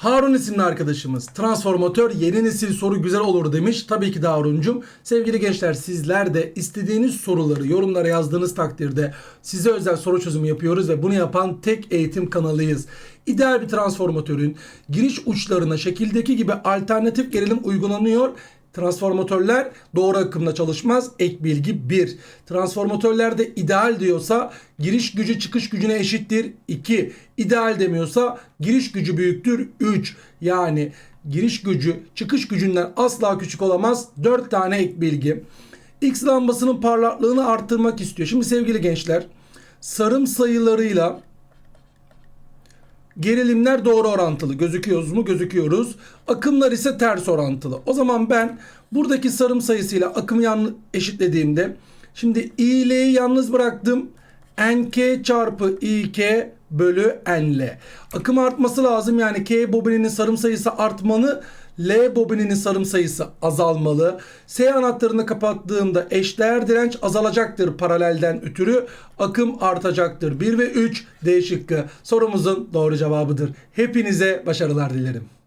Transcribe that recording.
Harun isimli arkadaşımız transformatör yeni nesil soru güzel olur demiş. Tabii ki de Harun'cum. Sevgili gençler sizler de istediğiniz soruları yorumlara yazdığınız takdirde size özel soru çözümü yapıyoruz ve bunu yapan tek eğitim kanalıyız. İdeal bir transformatörün giriş uçlarına şekildeki gibi alternatif gerilim uygulanıyor. Transformatörler doğru akımda çalışmaz. Ek bilgi 1. Transformatörlerde ideal diyorsa giriş gücü çıkış gücüne eşittir 2. İdeal demiyorsa giriş gücü büyüktür 3. Yani giriş gücü çıkış gücünden asla küçük olamaz. 4 tane ek bilgi. X lambasının parlaklığını arttırmak istiyor. Şimdi sevgili gençler sarım sayılarıyla Gerilimler doğru orantılı. Gözüküyoruz mu? Gözüküyoruz. Akımlar ise ters orantılı. O zaman ben buradaki sarım sayısıyla akımı yan eşitlediğimde şimdi İ'leyi yalnız bıraktım. NK çarpı İK bölü N'le. Akım artması lazım. Yani K bobininin sarım sayısı artmalı. L bobininin sarım sayısı azalmalı. S anahtarını kapattığımda eşdeğer direnç azalacaktır paralelden ötürü. Akım artacaktır. 1 ve 3 D şıkkı sorumuzun doğru cevabıdır. Hepinize başarılar dilerim.